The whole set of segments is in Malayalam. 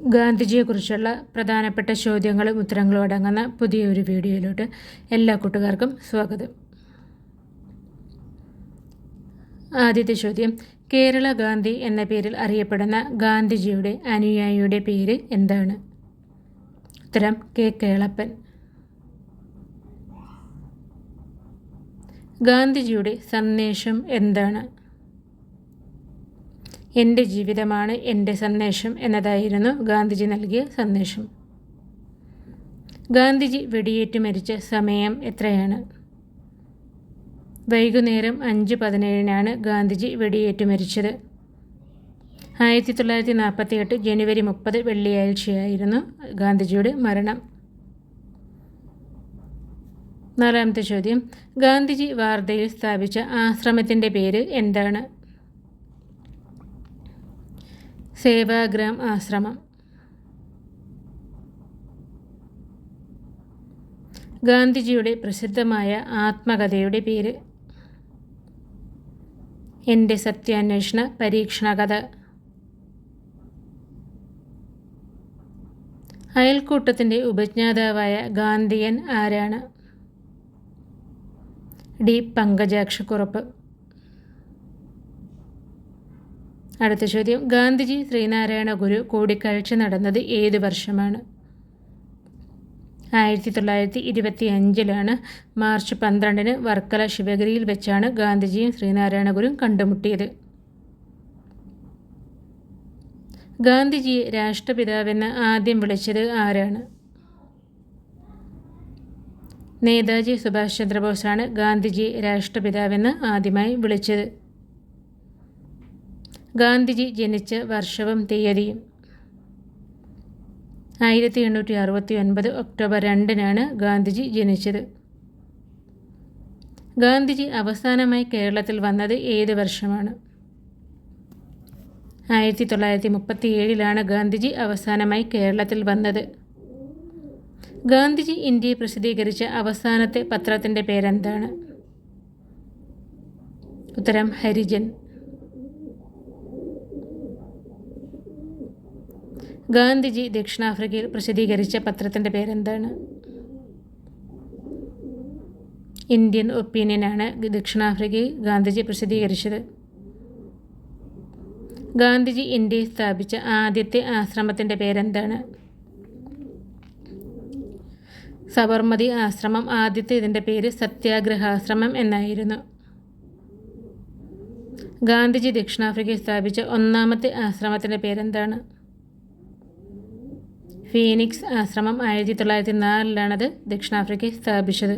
ഗാന്ധിജിയെക്കുറിച്ചുള്ള പ്രധാനപ്പെട്ട ചോദ്യങ്ങളും ഉത്തരങ്ങളും അടങ്ങുന്ന പുതിയൊരു വീഡിയോയിലോട്ട് എല്ലാ കൂട്ടുകാർക്കും സ്വാഗതം. ആദ്യത്തെ ചോദ്യം കേരള ഗാന്ധി എന്ന പേരിൽ അറിയപ്പെടുന്ന ഗാന്ധിജിയുടെ അനുയായിയുടെ പേര് എന്താണ്? ഉത്തരം കെ. കേളപ്പൻ. ഗാന്ധിജിയുടെ സന്ദേശം എന്താണ്? എന്റെ ജീവിതമാണ് എന്റെ സന്ദേശം എന്നതായിരുന്നു ഗാന്ധിജി നൽകിയ സന്ദേശം. ഗാന്ധിജി വെടിയേറ്റ് മരിച്ച സമയം എത്രയാണ്? വൈകുന്നേരം അഞ്ച് പതിനേഴിനാണ് ഗാന്ധിജി വെടിയേറ്റ് മരിച്ചത്. ആയിരത്തി തൊള്ളായിരത്തി നാൽപ്പത്തി എട്ട് ജനുവരി മുപ്പത് വെള്ളിയാഴ്ചയായിരുന്നു ഗാന്ധിജിയുടെ മരണം. നാലാമത്തെ ചോദ്യം. ഗാന്ധിജി വാർധയിൽ സ്ഥാപിച്ച ആശ്രമത്തിന്റെ പേര് എന്താണ്? സേവാഗ്രാം ആശ്രമം. ഗാന്ധിജിയുടെ പ്രസിദ്ധമായ ആത്മകഥയുടെ പേര്. എന്റെ സത്യാന്വേഷണ പരീക്ഷണ കഥ അയൽക്കൂട്ടത്തിന്റെ ഉപജ്ഞാതാവായ ഗാന്ധിയൻ ആരാണ്? ഡി പങ്കജാക്ഷക്കുറപ്പ്. അടുത്ത ചോദ്യം. ഗാന്ധിജി ശ്രീനാരായണ ഗുരു കൂടിക്കാഴ്ച നടന്നത് ഏത് വർഷമാണ്? ആയിരത്തി തൊള്ളായിരത്തി ഇരുപത്തി അഞ്ചിലാണ് മാർച്ച് പന്ത്രണ്ടിന് വർക്കല ശിവഗിരിയിൽ വെച്ചാണ് ഗാന്ധിജിയും ശ്രീനാരായണ ഗുരു കണ്ടുമുട്ടിയത്. ഗാന്ധിജിയെ രാഷ്ട്രപിതാവെന്ന് ആദ്യം വിളിച്ചത് ആരാണ്? നേതാജി സുഭാഷ് ചന്ദ്രബോസാണ് ഗാന്ധിജിയെ രാഷ്ട്രപിതാവെന്ന് ആദ്യമായി വിളിച്ചത്. ഗാന്ധിജി ജനിച്ച വർഷവും തീയതിയും ആയിരത്തി എണ്ണൂറ്റി അറുപത്തി ഒൻപത് ഒക്ടോബർ രണ്ടിനാണ് ഗാന്ധിജി ജനിച്ചത്. ഗാന്ധിജി അവസാനമായി കേരളത്തിൽ വന്നത് ഏത് വർഷമാണ്? ആയിരത്തി തൊള്ളായിരത്തി മുപ്പത്തി ഏഴിലാണ് ഗാന്ധിജി അവസാനമായി കേരളത്തിൽ വന്നത്. ഗാന്ധിജി ഇന്ത്യയെ പ്രസിദ്ധീകരിച്ച അവസാനത്തെ പത്രത്തിന്റെ പേരെന്താണ്? ഉത്തരം ഹരിജൻ. ഗാന്ധിജി ദക്ഷിണാഫ്രിക്കയിൽ പ്രസിദ്ധീകരിച്ച പത്രത്തിന്റെ പേരെന്താണ്? ഇന്ത്യൻ ഒപ്പീനിയനാണ് ദക്ഷിണാഫ്രിക്കയിൽ ഗാന്ധിജി പ്രസിദ്ധീകരിച്ചത്. ഗാന്ധിജി ഇന്ത്യയിൽ സ്ഥാപിച്ച ആദ്യത്തെ ആശ്രമത്തിന്റെ പേരെന്താണ്? സബർമതി ആശ്രമം ആദ്യത്തെ ഇതിന്റെ പേര് സത്യാഗ്രഹാശ്രമം എന്നായിരുന്നു. ഗാന്ധിജി ദക്ഷിണാഫ്രിക്കയിൽ സ്ഥാപിച്ച ഒന്നാമത്തെ ആശ്രമത്തിന്റെ പേരെന്താണ്? ഫീനിക്സ് ആശ്രമം ആയിരത്തി തൊള്ളായിരത്തി നാലിലാണത് ദക്ഷിണാഫ്രിക്കയിൽ സ്ഥാപിച്ചത്.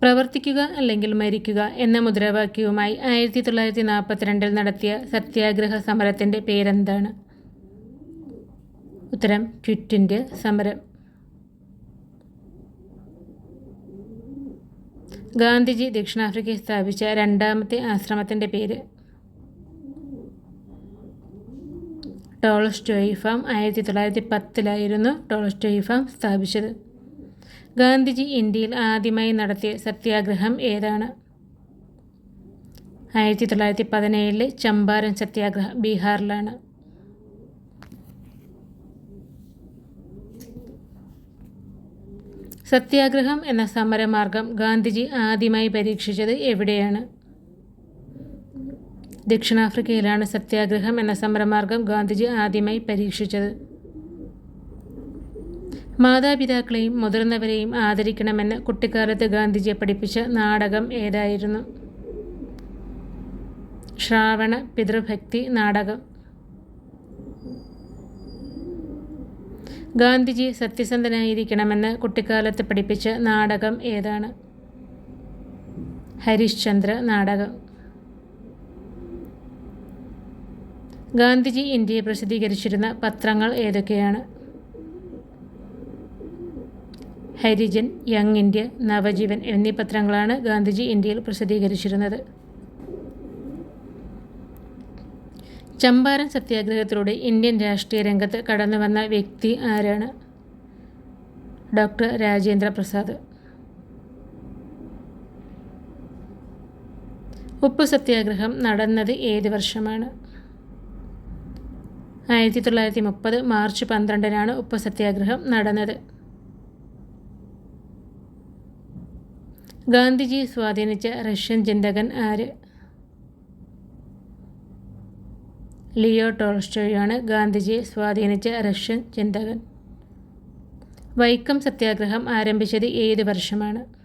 പ്രവർത്തിക്കുക അല്ലെങ്കിൽ മരിക്കുക എന്ന മുദ്രാവാക്യവുമായി ആയിരത്തി തൊള്ളായിരത്തി നാൽപ്പത്തിരണ്ടിൽ നടത്തിയ സത്യാഗ്രഹ സമരത്തിന്റെ പേരെന്താണ്? ഉത്തരം ക്വിറ്റ് ഇന്ത്യ സമരം. ഗാന്ധിജി ദക്ഷിണാഫ്രിക്കയിൽ സ്ഥാപിച്ച രണ്ടാമത്തെ ആശ്രമത്തിന്റെ പേര്. ടോളസ്റ്റോയി ഫാം ആയിരത്തി തൊള്ളായിരത്തി പത്തിലായിരുന്നു ടോളസ്റ്റോയി ഫാം സ്ഥാപിച്ചത്. ഗാന്ധിജി ഇന്ത്യയിൽ ആദ്യമായി നടത്തിയ സത്യാഗ്രഹം ഏതാണ്? ആയിരത്തി തൊള്ളായിരത്തി പതിനേഴിലെ ചമ്പാരൻ സത്യാഗ്രഹം ബീഹാറിലാണ്. സത്യാഗ്രഹം എന്ന സമരമാർഗം ഗാന്ധിജി ആദ്യമായി പരീക്ഷിച്ചത് എവിടെയാണ്? ദക്ഷിണാഫ്രിക്കയിലാണ് സത്യാഗ്രഹം എന്ന സമരമാർഗം ഗാന്ധിജി ആദ്യമായി പരീക്ഷിച്ചത്. മാതാപിതാക്കളെയും മുതിർന്നവരെയും ആദരിക്കണമെന്ന് കുട്ടിക്കാലത്ത് ഗാന്ധിജിയെ പഠിപ്പിച്ച നാടകം ഏതായിരുന്നു? ശ്രാവണ പിതൃഭക്തി നാടകം. ഗാന്ധിജി സത്യസന്ധനായിരിക്കണമെന്ന് കുട്ടിക്കാലത്ത് പഠിപ്പിച്ച നാടകം ഏതാണ്? ഹരിശ്ചന്ദ്ര നാടകം. ഗാന്ധിജി ഇന്ത്യയെ പ്രസിദ്ധീകരിച്ചിരുന്ന പത്രങ്ങൾ ഏതൊക്കെയാണ്? ഹരിജൻ യങ് ഇന്ത്യ നവജീവൻ എന്നീ പത്രങ്ങളാണ് ഗാന്ധിജി ഇന്ത്യയിൽ പ്രസിദ്ധീകരിച്ചിരുന്നത്. ചമ്പാരൻ സത്യാഗ്രഹത്തിലൂടെ ഇന്ത്യൻ രാഷ്ട്രീയ രംഗത്ത് കടന്നു വന്ന വ്യക്തി ആരാണ്? ഡോക്ടർ രാജേന്ദ്ര പ്രസാദ്. ഉപ്പ് സത്യാഗ്രഹം നടന്നത് ഏത് വർഷമാണ്? ആയിരത്തി തൊള്ളായിരത്തി മുപ്പത് മാർച്ച് പന്ത്രണ്ടിനാണ് ഉപ്പ് സത്യാഗ്രഹം നടന്നത്. ഗാന്ധിജി സ്വാധീനിച്ച റഷ്യൻ ചിന്തകൻ ആര്? ലിയോ ടോൾസ്റ്റോയാണ് ഗാന്ധിജിയെ സ്വാധീനിച്ച റഷ്യൻ ചിന്തകൻ. വൈക്കം സത്യാഗ്രഹം ആരംഭിച്ചത് ഏത് വർഷമാണ്?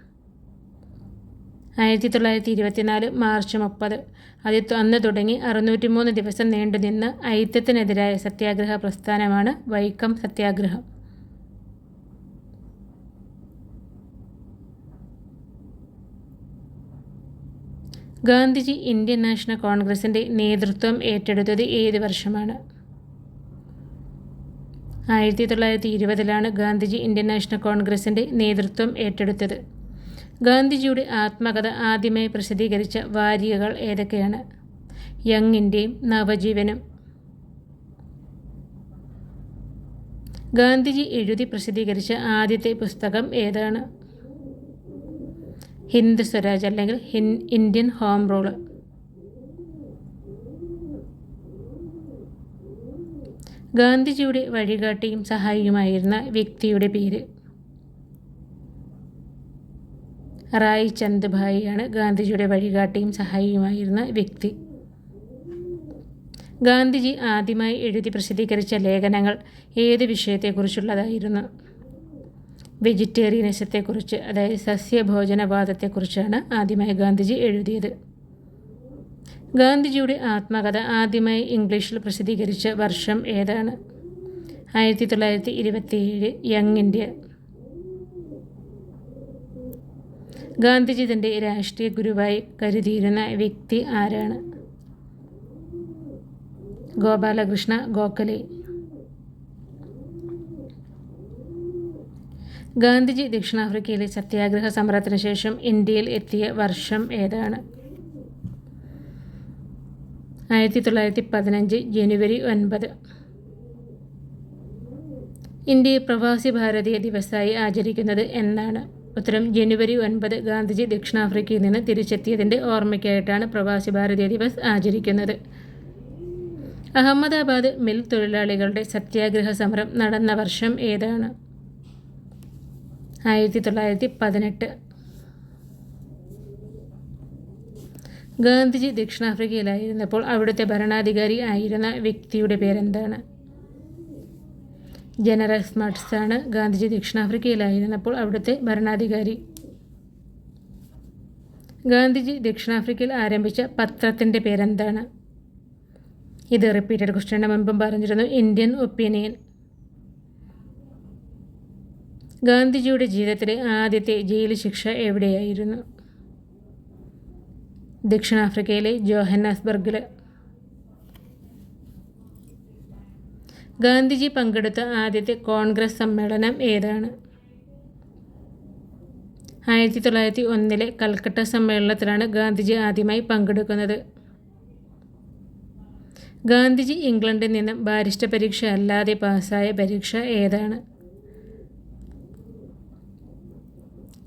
ആയിരത്തി തൊള്ളായിരത്തി ഇരുപത്തിനാല് മാർച്ച് മുപ്പത്. അത് അന്ന് തുടങ്ങി അറുന്നൂറ്റിമൂന്ന് ദിവസം നീണ്ടുനിന്ന ഐത്യത്തിനെതിരായ സത്യാഗ്രഹ പ്രസ്ഥാനമാണ് വൈക്കം സത്യാഗ്രഹം. ഗാന്ധിജി ഇന്ത്യൻ നാഷണൽ കോൺഗ്രസിന്റെ നേതൃത്വം ഏറ്റെടുത്തത് ഏത് വർഷമാണ്? ആയിരത്തി തൊള്ളായിരത്തി ഇരുപതിലാണ് ഗാന്ധിജി ഇന്ത്യൻ നാഷണൽ കോൺഗ്രസിന്റെ നേതൃത്വം ഏറ്റെടുത്തത്. ഗാന്ധിജിയുടെ ആത്മകഥ ആദ്യമായി പ്രസിദ്ധീകരിച്ച വാരികകൾ ഏതൊക്കെയാണ്? യങ്ങിന്റെയും നവജീവനും. ഗാന്ധിജി എഴുതി പ്രസിദ്ധീകരിച്ച ആദ്യത്തെ പുസ്തകം ഏതാണ്? ഹിന്ദ് സ്വരാജ് അല്ലെങ്കിൽ ഇന്ത്യൻ ഹോം റൂൾ. ഗാന്ധിജിയുടെ വഴികാട്ടിയും സഹായിയുമായിരുന്ന വ്യക്തിയുടെ പേര് റായ് ചന്ദ് ഭായിയാണ് ഗാന്ധിജിയുടെ വഴികാട്ടിയും സഹായിയുമായിരുന്ന വ്യക്തി. ഗാന്ധിജി ആദ്യമായി എഴുതി പ്രസിദ്ധീകരിച്ച ലേഖനങ്ങൾ ഏത് വിഷയത്തെക്കുറിച്ചുള്ളതായിരുന്നു? വെജിറ്റേറിയനിസത്തെക്കുറിച്ച് അതായത് സസ്യഭോജനവാദത്തെക്കുറിച്ചാണ് ആദ്യമായി ഗാന്ധിജി എഴുതിയത്. ഗാന്ധിജിയുടെ ആത്മകഥ ആദ്യമായി ഇംഗ്ലീഷിൽ പ്രസിദ്ധീകരിച്ച വർഷം ഏതാണ്? ആയിരത്തി തൊള്ളായിരത്തി ഇരുപത്തിയേഴ് യങ് ഇന്ത്യ. ഗാന്ധിജി തന്റെ രാഷ്ട്രീയ ഗുരുവായി കരുതിയിരുന്ന വ്യക്തി ആരാണ്? ഗോപാലകൃഷ്ണ ഗോഖലെ. ഗാന്ധിജി ദക്ഷിണാഫ്രിക്കയിലെ സത്യാഗ്രഹ സമരത്തിന് ശേഷം ഇന്ത്യയിൽ എത്തിയ വർഷം ഏതാണ്? ആയിരത്തി തൊള്ളായിരത്തി പതിനഞ്ച് ജനുവരി ഒൻപത്. ഇന്ത്യയെ പ്രവാസി ഭാരതീയ ദിവസമായി ആചരിക്കുന്നത് എന്നാണ്. ഉത്തരം ജനുവരി ഒൻപത് ഗാന്ധിജി ദക്ഷിണാഫ്രിക്കയിൽ നിന്ന് തിരിച്ചെത്തിയതിന്റെ ഓർമ്മയ്ക്കായിട്ടാണ് പ്രവാസി ഭാരതീയ ദിവസ് ആചരിക്കുന്നത്. അഹമ്മദാബാദ് മിൽ തൊഴിലാളികളുടെ സത്യാഗ്രഹ സമരം നടന്ന വർഷം ഏതാണ്? ആയിരത്തി തൊള്ളായിരത്തി പതിനെട്ട് ഗാന്ധിജി ദക്ഷിണാഫ്രിക്കയിലായിരുന്നപ്പോൾ അവിടുത്തെ ഭരണാധികാരി ആയിരുന്ന വ്യക്തിയുടെ പേരെന്താണ്? ജനറൽ സ്മാർട്സ് ആണ് ഗാന്ധിജി ദക്ഷിണാഫ്രിക്കയിലായിരുന്നപ്പോൾ അവിടുത്തെ ഭരണാധികാരി. ഗാന്ധിജി ദക്ഷിണാഫ്രിക്കയിൽ ആരംഭിച്ച പത്രത്തിന്റെ പേരെന്താണ്? ഇത് റിപ്പീറ്റഡ് ക്വസ്റ്റ്യന്റെ മുമ്പും പറഞ്ഞിരുന്നു ഇന്ത്യൻ ഒപ്പീനിയൻ ഗാന്ധിജിയുടെ ജീവിതത്തിലെ ആദ്യത്തെ ജയിൽ ശിക്ഷ എവിടെയായിരുന്നു? ദക്ഷിണാഫ്രിക്കയിലെ ജോഹന്നാസ്ബർഗിൽ ഗാന്ധിജി പങ്കെടുത്ത ആദ്യത്തെ കോൺഗ്രസ് സമ്മേളനം ഏതാണ്? ആയിരത്തി തൊള്ളായിരത്തി ഒന്നിലെ കൽക്കട്ട സമ്മേളനത്തിലാണ് ഗാന്ധിജി ആദ്യമായി പങ്കെടുക്കുന്നത്. ഗാന്ധിജി ഇംഗ്ലണ്ടിൽ നിന്നും ബാരിസ്റ്റർ പരീക്ഷ അല്ലാതെ പാസ്സായ പരീക്ഷ ഏതാണ്?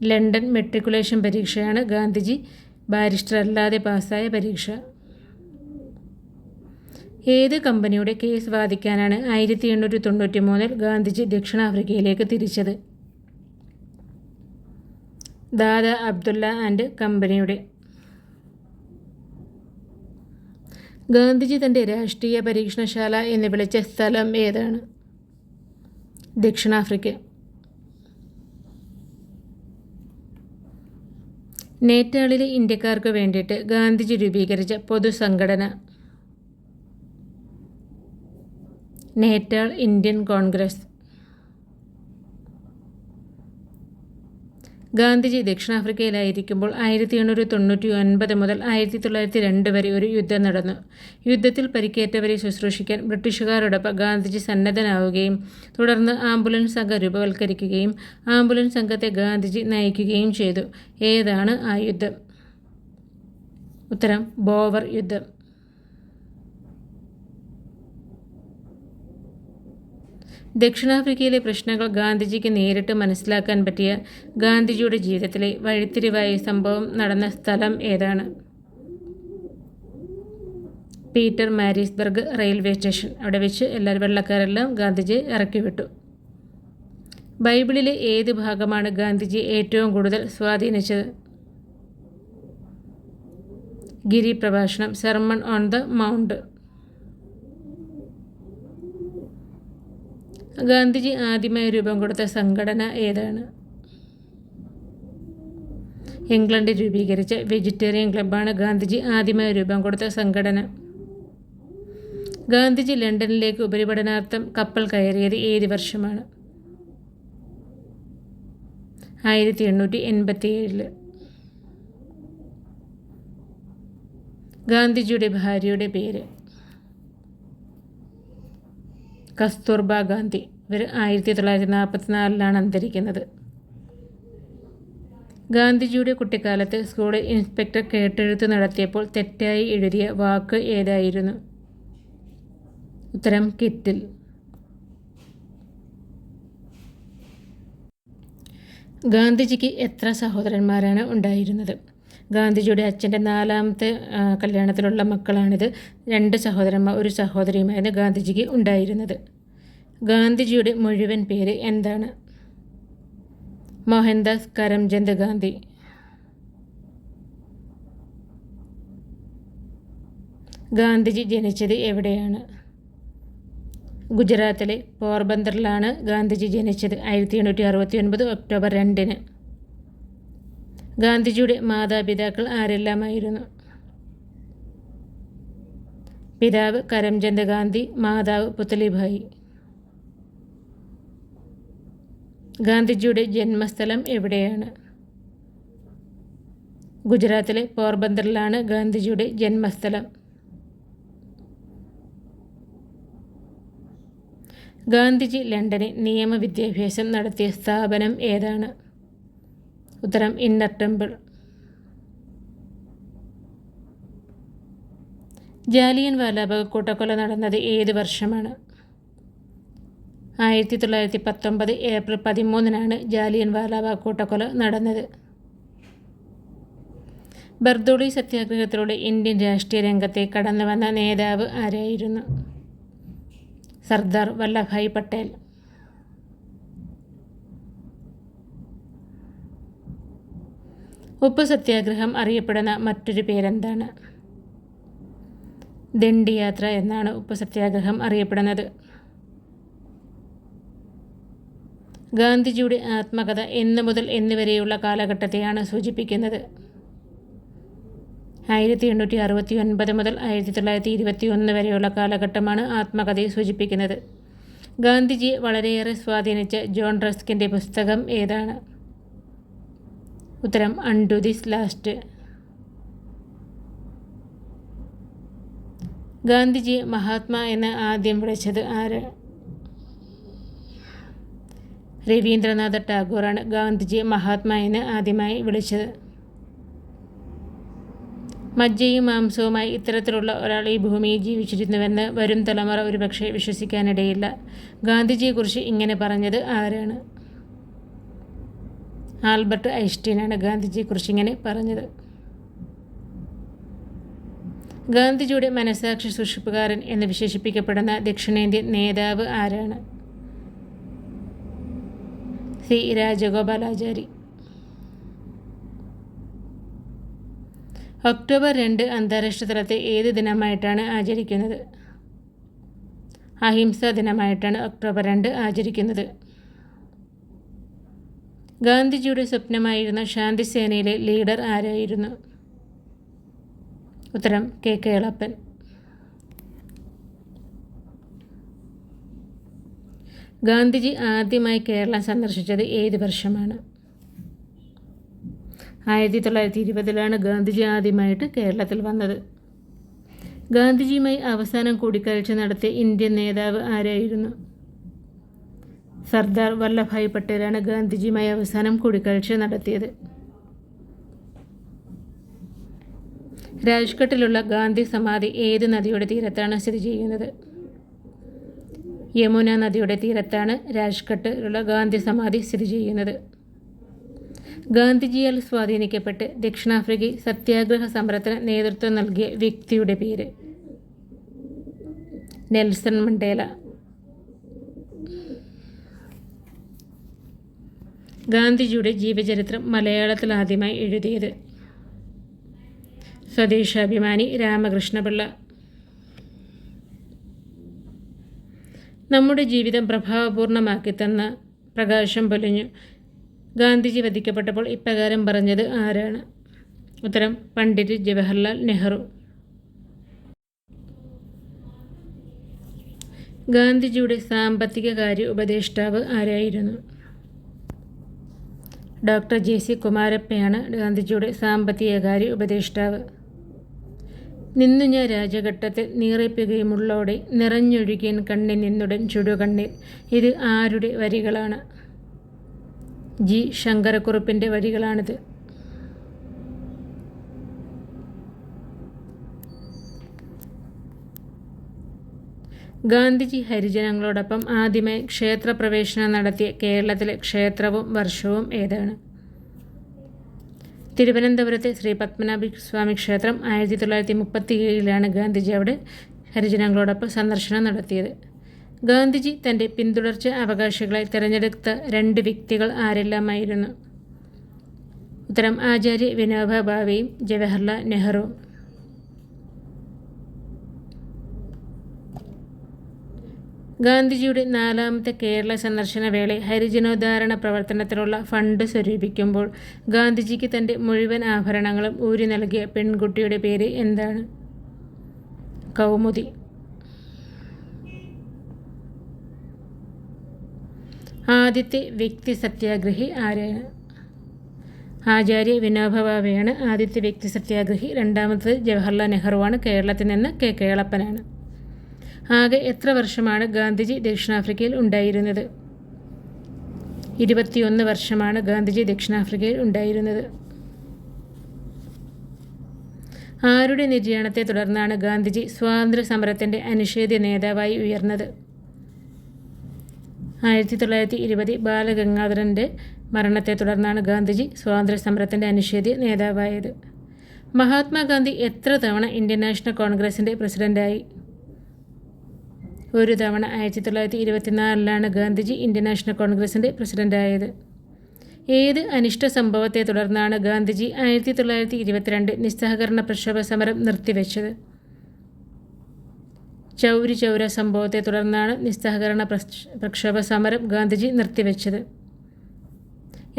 ലണ്ടൻ മെട്രിക്കുലേഷൻ പരീക്ഷയാണ് ഗാന്ധിജി ബാരിസ്റ്റർ അല്ലാതെ പാസ്സായ പരീക്ഷ. ഏത് കമ്പനിയുടെ കേസ് വാദിക്കാനാണ് ആയിരത്തി എണ്ണൂറ്റി തൊണ്ണൂറ്റി മൂന്നിൽ ഗാന്ധിജി ദക്ഷിണാഫ്രിക്കയിലേക്ക് തിരിച്ചത്? ദാദ അബ്ദുള്ള ആൻഡ് കമ്പനിയുടെ. ഗാന്ധിജി തന്റെ രാഷ്ട്രീയ പരീക്ഷണശാല എന്ന് വിളിച്ച സ്ഥലം ഏതാണ്? ദക്ഷിണാഫ്രിക്ക. നേറ്റാളിലെ ഇന്ത്യക്കാർക്ക് വേണ്ടിയിട്ട് ഗാന്ധിജി രൂപീകരിച്ച പൊതുസംഘടന. Natal Indian Congress. ഗാന്ധിജി ദക്ഷിണാഫ്രിക്കയിലായിരിക്കുമ്പോൾ ആയിരത്തി എണ്ണൂറ്റി തൊണ്ണൂറ്റി ഒൻപത് മുതൽ ആയിരത്തി തൊള്ളായിരത്തി രണ്ട് വരെ ഒരു യുദ്ധം നടന്നു. യുദ്ധത്തിൽ പരിക്കേറ്റവരെ ശുശ്രൂഷിക്കാൻ ബ്രിട്ടീഷുകാരോടൊപ്പം ഗാന്ധിജി സന്നദ്ധനാവുകയും തുടർന്ന് ആംബുലൻസ് സംഘം രൂപവൽക്കരിക്കുകയും ആംബുലൻസ് സംഘത്തെ ഗാന്ധിജി നയിക്കുകയും ചെയ്തു. ഏതാണ് ആ യുദ്ധം? ഉത്തരം ബോവർ യുദ്ധം. ദക്ഷിണാഫ്രിക്കയിലെ പ്രശ്നങ്ങൾ ഗാന്ധിജിക്ക് നേരിട്ട് മനസ്സിലാക്കാൻ പറ്റിയ ഗാന്ധിജിയുടെ ജീവിതത്തിലെ വഴിത്തിരിവായ സംഭവം നടന്ന സ്ഥലം ഏതാണ്? Pietermaritzburg railway station. അവിടെ വെച്ച് എല്ലാവരും വെള്ളക്കാരെല്ലാം ഇറക്കി വിട്ടു ബൈബിളിലെ ഏത് ഭാഗമാണ് ഗാന്ധിജി ഏറ്റവും കൂടുതൽ സ്വാധീനിച്ചത്? ഗിരി പ്രഭാഷണം sermon on the mount. Gandhiji ആദ്യമായി രൂപം കൊടുത്ത സംഘടന ഏതാണ്? ഇംഗ്ലണ്ടിൽ രൂപീകരിച്ച വെജിറ്റേറിയൻ ക്ലബ്ബാണ് ഗാന്ധിജി ആദ്യമായി രൂപം കൊടുത്ത സംഘടന. ഗാന്ധിജി ലണ്ടനിലേക്ക് ഉപരിപഠനാർത്ഥം കപ്പൽ കയറിയത് ഏത് വർഷമാണ്? ആയിരത്തി എണ്ണൂറ്റി എൺപത്തി ഏഴിൽ ഗാന്ധിജിയുടെ ഭാര്യയുടെ പേര് കസ്തൂർബ ഗാന്ധി ഇവർ ആയിരത്തി തൊള്ളായിരത്തി നാൽപ്പത്തിനാലിലാണ് അന്തരിക്കുന്നത്. ഗാന്ധിജിയുടെ കുട്ടിക്കാലത്ത് സ്കൂളിൽ ഇൻസ്പെക്ടർ കേട്ടെഴുത്ത് നടത്തിയപ്പോൾ തെറ്റായി എഴുതിയ വാക്ക് ഏതായിരുന്നു? ഉത്തരം കിറ്റിൽ. ഗാന്ധിജിക്ക് എത്ര സഹോദരന്മാരാണ് ഉണ്ടായിരുന്നത്? ഗാന്ധിജിയുടെ അച്ഛന്റെ നാലാമത്തെ കല്യാണത്തിലുള്ള മക്കളാണിത്. രണ്ട് സഹോദരന്മാർ ഒരു സഹോദരിയുമായിരുന്നു ഗാന്ധിജിക്ക് ഉണ്ടായിരുന്നത്. ഗാന്ധിജിയുടെ മുഴുവൻ പേര് എന്താണ്? മോഹൻദാസ് കരംചന്ദ് ഗാന്ധി. ഗാന്ധിജി ജനിച്ചത് എവിടെയാണ്? ഗുജറാത്തിലെ പോർബന്ദറിലാണ് ഗാന്ധിജി ജനിച്ചത്. ആയിരത്തി എണ്ണൂറ്റി അറുപത്തി ഒൻപത് ഒക്ടോബർ രണ്ടിന്. ഗാന്ധിജിയുടെ മാതാപിതാക്കൾ ആരെല്ലാമായിരുന്നു? പിതാവ് കരംചന്ദ് ഗാന്ധി മാതാവ് പുത്തലിഭായി ഗാന്ധിജിയുടെ ജന്മസ്ഥലം എവിടെയാണ്? ഗുജറാത്തിലെ പോർബന്തറിലാണ് ഗാന്ധിജിയുടെ ജന്മസ്ഥലം. ഗാന്ധിജി ലണ്ടനിൽ നിയമവിദ്യാഭ്യാസം നടത്തിയ സ്ഥാപനം ഏതാണ്? ഉത്തരം ഇന്നർ ടെമ്പിൾ. ജാലിയൻ വാലാബാഗ് കൂട്ടക്കൊല നടന്നത് ഏത് വർഷമാണ്? ആയിരത്തി തൊള്ളായിരത്തി പത്തൊമ്പത് ഏപ്രിൽ പതിമൂന്നിനാണ് ജാലിയൻ വാലാബാഗ് കൂട്ടക്കൊല നടന്നത്. ബർദോളി സത്യാഗ്രഹത്തിലൂടെ ഇന്ത്യൻ രാഷ്ട്രീയ രംഗത്തെ കടന്നു വന്ന നേതാവ് ആരായിരുന്നു? സർദാർ വല്ലഭായ് പട്ടേൽ. ഉപ്പ് സത്യാഗ്രഹം അറിയപ്പെടുന്ന മറ്റൊരു പേരെന്താണ്? ദണ്ഡിയാത്ര എന്നാണ് ഉപ്പ് സത്യാഗ്രഹം അറിയപ്പെടുന്നത്. ഗാന്ധിജിയുടെ ആത്മകഥ എന്ന് മുതൽ എന്നിവരെയുള്ള കാലഘട്ടത്തെയാണ് സൂചിപ്പിക്കുന്നത്. ആയിരത്തി എണ്ണൂറ്റി അറുപത്തി ഒൻപത് മുതൽ ആയിരത്തി തൊള്ളായിരത്തി ഇരുപത്തി ഒന്ന് വരെയുള്ള കാലഘട്ടമാണ് ആത്മകഥയെ സൂചിപ്പിക്കുന്നത്. ഗാന്ധിജിയെ വളരെയേറെ സ്വാധീനിച്ച ജോൺ റസ്കിന്റെ പുസ്തകം ഏതാണ്? ഉത്തരം unto this last Gandhiji Mahatma എന്ന് ആദ്യം വിളിച്ചത് ആര്? രവീന്ദ്രനാഥ ടാഗോറാണ് ഗാന്ധിജി മഹാത്മാ എന്ന് ആദ്യമായി വിളിച്ചത്. മജ്ജയും മാംസവുമായി ഇത്തരത്തിലുള്ള ഒരാൾ ഈ ഭൂമിയിൽ ജീവിച്ചിരുന്നുവെന്ന് വരും തലമുറ ഒരുപക്ഷെ വിശ്വസിക്കാനിടയില്ല. ഗാന്ധിജിയെക്കുറിച്ച് ഇങ്ങനെ പറഞ്ഞത് ആരാണ്? ആൽബർട്ട് ഐൻസ്റ്റീനാണ് ഗാന്ധിജിയെക്കുറിച്ച് ഇങ്ങനെ പറഞ്ഞത്. ഗാന്ധിജിയുടെ മനസാക്ഷി സൂക്ഷിപ്പുകാരൻ എന്ന് വിശേഷിപ്പിക്കപ്പെടുന്ന ദക്ഷിണേന്ത്യൻ നേതാവ് ആരാണ്? സി. രാജഗോപാലാചാരി. ഒക്ടോബർ രണ്ട് അന്താരാഷ്ട്ര തലത്തെ ഏത് ദിനമായിട്ടാണ് ആചരിക്കുന്നത്? അഹിംസാ ദിനമായിട്ടാണ് ഒക്ടോബർ രണ്ട് ആചരിക്കുന്നത്. ഗാന്ധിജിയുടെ സ്വപ്നമായിരുന്ന ശാന്തിസേനയിലെ ലീഡർ ആരായിരുന്നു? ഉത്തരം കെ. കേളപ്പൻ. ഗാന്ധിജി ആദ്യമായി കേരളം സന്ദർശിച്ചത് ഏത് വർഷമാണ്? ആയിരത്തി തൊള്ളായിരത്തി ഇരുപതിലാണ് ഗാന്ധിജി ആദ്യമായിട്ട് കേരളത്തിൽ വന്നത്. ഗാന്ധിജിയുമായി അവസാനം കൂടിക്കാഴ്ച നടത്തിയ ഇന്ത്യൻ നേതാവ് ആരായിരുന്നു? സർദാർ വല്ലഭായ് പട്ടേലാണ് ഗാന്ധിജിയുമായി അവസാനം കൂടിക്കാഴ്ച നടത്തിയത്. രാജ്ഘട്ടിലുള്ള ഗാന്ധി സമാധി ഏത് നദിയുടെ തീരത്താണ് സ്ഥിതി ചെയ്യുന്നത്? യമുന നദിയുടെ തീരത്താണ് രാജ്ഘട്ടിലുള്ള ഗാന്ധി സമാധി സ്ഥിതി ചെയ്യുന്നത്. ഗാന്ധിജിയാൽ സ്വാധീനിക്കപ്പെട്ട് ദക്ഷിണാഫ്രിക്കയിൽ സത്യാഗ്രഹ സമരത്തിന് നേതൃത്വം നൽകിയ വ്യക്തിയുടെ പേര് നെൽസൺ മണ്ടേല. ഗാന്ധിജിയുടെ ജീവചരിത്രം മലയാളത്തിൽ ആദ്യമായി എഴുതിയത്. സ്വദേശാഭിമാനി രാമകൃഷ്ണപിള്ള. നമ്മുടെ ജീവിതം പ്രഭാവപൂർണമാക്കി തന്ന പ്രകാശം പൊലിഞ്ഞു. ഗാന്ധിജി വധിക്കപ്പെട്ടപ്പോൾ ഇപ്രകാരം പറഞ്ഞത് ആരാണ്? ഉത്തരം പണ്ഡിറ്റ് ജവഹർലാൽ നെഹ്റു. ഗാന്ധിജിയുടെ സാമ്പത്തിക കാര്യ ഉപദേഷ്ടാവ് ആരായിരുന്നു? ഡോക്ടർ ജെ സി കുമാരപ്പയാണ് ഗാന്ധിജിയുടെ സാമ്പത്തിക കാര്യ ഉപദേഷ്ടാവ്. നിന്നു ഞാൻ രാജഘട്ടത്തിൽ നീറിപ്പികയുമുള്ളോടെ നിറഞ്ഞൊഴുകിയൻ കണ്ണിൽ നിന്നുടൻ ചുടുകണ്ണീർ ഇത് ആരുടെ വരികളാണ്? ജി. ശങ്കരക്കുറുപ്പിന്റെ വരികളാണിത്. ഗാന്ധിജി ഹരിജനങ്ങളോടൊപ്പം ആദ്യമായി ക്ഷേത്രപ്രവേശനം നടത്തിയ കേരളത്തിലെ ക്ഷേത്രവും വർഷവും ഏതാണ്? തിരുവനന്തപുരത്തെ ശ്രീ പത്മനാഭ സ്വാമി ക്ഷേത്രം ആയിരത്തി തൊള്ളായിരത്തി മുപ്പത്തി ഏഴിലാണ് ഗാന്ധിജി അവിടെ ഹരിജനങ്ങളോടൊപ്പം സന്ദർശനം നടത്തിയത്. ഗാന്ധിജി തന്റെ പിന്തുടർച്ച അവകാശികളെ തിരഞ്ഞെടുത്ത രണ്ട് വ്യക്തികൾ ആരെല്ലാമായിരുന്നു? ഉത്തരം ആചാര്യ വിനോബ ഭാവെയും ജവഹർലാൽ നെഹ്റുവും. ഗാന്ധിജിയുടെ നാലാമത്തെ കേരള സന്ദർശന വേളയിൽ ഹരിജനോദ്ധാരണ പ്രവർത്തനത്തിനുള്ള ഫണ്ട് സ്വരൂപിക്കുമ്പോൾ ഗാന്ധിജിക്ക് തന്റെ മുഴുവൻ ആഭരണങ്ങളും ഊരി നൽകിയ പെൺകുട്ടിയുടെ പേര് എന്താണ്? കൗമുദി. ആദ്യത്തെ വ്യക്തി സത്യാഗ്രഹി ആരാണ് ആചാര്യ വിനോഭാവയാണ് ആദ്യത്തെ വ്യക്തി സത്യാഗ്രഹി. രണ്ടാമത്തത് ജവഹർലാൽ നെഹ്റുവാണ്. കേരളത്തിൽ നിന്ന് കെ. കേളപ്പനാണ്. ആകെ എത്ര വർഷമാണ് ഗാന്ധിജി ദക്ഷിണാഫ്രിക്കയിൽ ഉണ്ടായിരുന്നത്? ഇരുപത്തിയൊന്ന് വർഷമാണ് ഗാന്ധിജി ദക്ഷിണാഫ്രിക്കയിൽ ഉണ്ടായിരുന്നത്. ആരുടെ നിര്യാണത്തെ തുടർന്നാണ് ഗാന്ധിജി സ്വാതന്ത്ര്യ സമരത്തിന്റെ നേതാവായി ഉയർന്നത്? ആയിരത്തി തൊള്ളായിരത്തി ഇരുപത് ബാലഗംഗാധരന്റെ മരണത്തെ തുടർന്നാണ് ഗാന്ധിജി സ്വാതന്ത്ര്യ സമരത്തിന്റെ അനിഷേധ്യ നേതാവായത്. മഹാത്മാഗാന്ധി എത്ര തവണ ഇന്ത്യൻ നാഷണൽ കോൺഗ്രസിന്റെ പ്രസിഡന്റായി ഒരു തവണ ആയിരത്തി തൊള്ളായിരത്തി ഇരുപത്തിനാലിലാണ് ഗാന്ധിജി ഇന്ത്യൻ നാഷണൽ കോൺഗ്രസിന്റെ പ്രസിഡന്റായത് ഏത് അനിഷ്ട സംഭവത്തെ തുടർന്നാണ് ഗാന്ധിജി ആയിരത്തി തൊള്ളായിരത്തി ഇരുപത്തിരണ്ട് നിസ്സഹകരണ പ്രക്ഷോഭ സമരം നിർത്തിവെച്ചത്? ചൗരി ചൗര സംഭവത്തെ തുടർന്നാണ് നിസ്സഹകരണ പ്രക്ഷോഭ സമരം ഗാന്ധിജി നിർത്തിവെച്ചത്.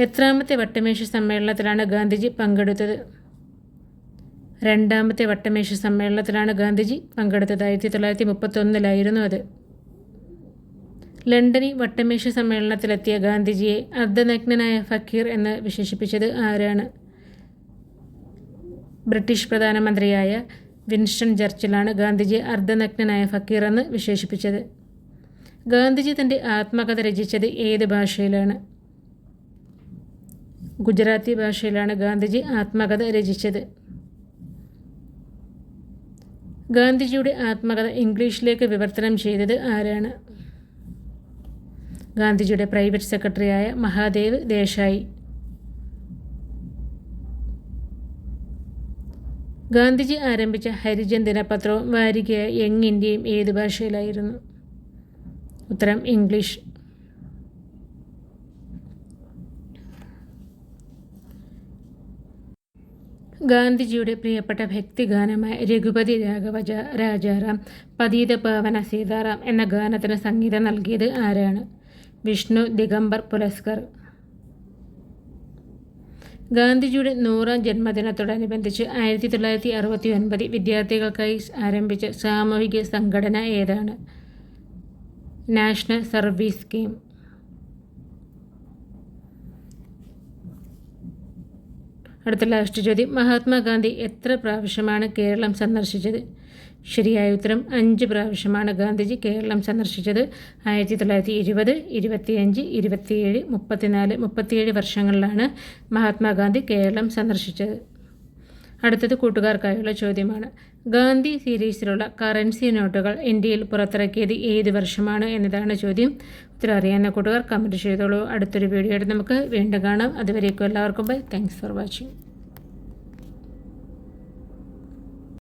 എത്രാമത്തെ വട്ടമേശ സമ്മേളനത്തിലാണ് ഗാന്ധിജി പങ്കെടുത്തത്? രണ്ടാമത്തെ വട്ടമേശ സമ്മേളനത്തിലാണ് ഗാന്ധിജി പങ്കെടുത്തത്. ആയിരത്തി തൊള്ളായിരത്തി മുപ്പത്തൊന്നിലായിരുന്നു അത്. ലണ്ടനിൽ വട്ടമേശ സമ്മേളനത്തിലെത്തിയ ഗാന്ധിജിയെ അർദ്ധനഗ്നനായ ഫക്കീർ എന്ന് വിശേഷിപ്പിച്ചത് ആരാണ്? ബ്രിട്ടീഷ് പ്രധാനമന്ത്രിയായ വിൻസ്റ്റൺ ചർച്ചിലാണ് ഗാന്ധിജിയെ അർദ്ധനഗ്നനായ ഫക്കീർ എന്ന് വിശേഷിപ്പിച്ചത്. ഗാന്ധിജി തന്റെ ആത്മകഥ രചിച്ചത് ഏത് ഭാഷയിലാണ്? ഗുജറാത്തി ഭാഷയിലാണ് ഗാന്ധിജി ആത്മകഥ രചിച്ചത്. ഗാന്ധിജിയുടെ ആത്മകഥ ഇംഗ്ലീഷിലേക്ക് വിവർത്തനം ചെയ്തത് ആരാണ്? ഗാന്ധിജിയുടെ പ്രൈവറ്റ് സെക്രട്ടറിയായ മഹാദേവ് ദേശായി. ഗാന്ധിജി ആരംഭിച്ച ഹരിജൻ ദിനപത്രവും വാരികയായ യങ് ഇന്ത്യയും ഏത് ഭാഷയിലായിരുന്നു? ഉത്തരം ഇംഗ്ലീഷ്. ഗാന്ധിജിയുടെ പ്രിയപ്പെട്ട ഭക്തിഗാനമായ രഘുപതി രാഘവജ രാജാറാം പതീത പാവന സീതാറാം എന്ന ഗാനത്തിന് സംഗീതം നൽകിയത് ആരാണ്? വിഷ്ണു ദിഗംബർ പുലസ്കർ ഗാന്ധിജിയുടെ നൂറാം ജന്മദിനത്തോടനുബന്ധിച്ച് ആയിരത്തി തൊള്ളായിരത്തി അറുപത്തി ഒൻപതിൽ വിദ്യാർത്ഥികൾക്കായി ആരംഭിച്ച സാമൂഹിക സംഘടന ഏതാണ്? National service scheme. അടുത്ത ലാസ്റ്റ് ചോദ്യം മഹാത്മാഗാന്ധി എത്ര പ്രാവശ്യമാണ് കേരളം സന്ദർശിച്ചത്? ശരിയായ ഉത്തരം അഞ്ച് പ്രാവശ്യമാണ് ഗാന്ധിജി കേരളം സന്ദർശിച്ചത്. ആയിരത്തി തൊള്ളായിരത്തി ഇരുപത് ഇരുപത്തിയഞ്ച് ഇരുപത്തിയേഴ് മുപ്പത്തിനാല് മുപ്പത്തിയേഴ് വർഷങ്ങളിലാണ് മഹാത്മാഗാന്ധി കേരളം സന്ദർശിച്ചത്. അടുത്തത് കൂട്ടുകാർക്കായുള്ള ചോദ്യമാണ്. ഗാന്ധി സീരീസിലുള്ള കറൻസി നോട്ടുകൾ ഇന്ത്യയിൽ പുറത്തിറക്കിയത് ഏത് വർഷമാണ് എന്നതാണ് ചോദ്യം. ഉത്തരം അറിയാവുന്ന കൂട്ടുകാർ കമന്റ് ചെയ്തോളൂ. അടുത്തൊരു വീഡിയോ ആയിട്ട് നമുക്ക് വീണ്ടും കാണാം. അതുവരേക്കും എല്ലാവർക്കും ബൈ താങ്ക്സ് ഫോർ വാച്ചിങ്